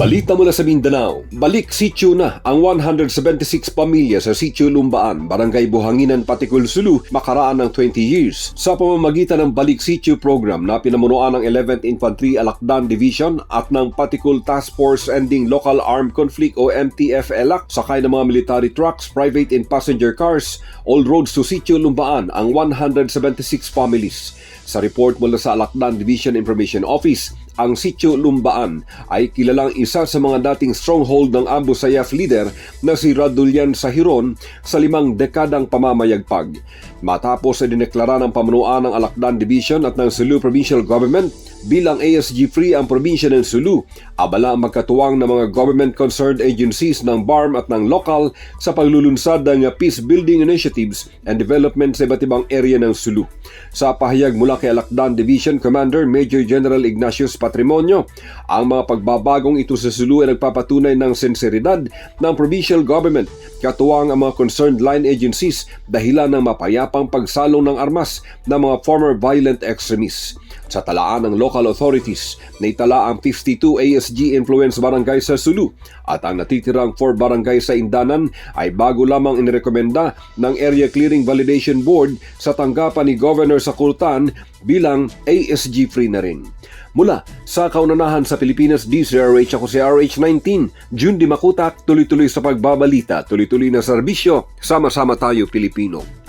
Balita mula sa Mindanao, balik sityo na ang 176 pamilya sa sityo Lumbaan, Barangay Buhanginan, Patikul, Sulu, makaraan ng 20 years sa pamamagitan ng balik sityo program na pinamunuan ng 11th Infantry Alakdan Division at ng Patikul Task Force Ending Local Armed Conflict o MTF-ELAC sakay ng mga military trucks, private and passenger cars, all roads to sityo Lumbaan ang 176 families. Sa report mula sa Alakdan Division Information Office, ang sityo Lumbaan ay kilalang isa sa mga dating stronghold ng Abu Sayyaf leader na si Radulian Sahiron sa limang dekadang pamamayagpag. Matapos ay dineklara ng pamunuan ng Alakdan Division at ng Sulu Provincial Government bilang ASG-free ang probinsya ng Sulu, abala ang magkatuwang ng mga government-concerned agencies ng BARM at ng lokal sa paglulunsad ng peace-building initiatives and development sa iba't ibang area ng Sulu. Sa pahayag mula kay Alakdan Division Commander Major General Ignatius Patrimonio, ang mga pagbabagong ito sa Sulu ay nagpapatunay ng sinseridad ng provincial government katuwang ang mga concerned line agencies dahilan ng mapayapang pagsalong ng armas ng mga former violent extremists. Sa talaan ng local authorities, naitala ang 52 ASG influence barangay sa Sulu at ang natitirang 4 barangay sa Indanan ay bago lamang inirekomenda ng Area Clearing Validation Board sa tanggapan ni Governor sa Kultan bilang ASG-free na rin. Mula sa kaunanahan sa Pilipinas, DCRH ako si RH19, June Di Makutak, tuloy-tuloy sa pagbabalita, tuloy-tuloy na serbisyo, sama-sama tayo Pilipino.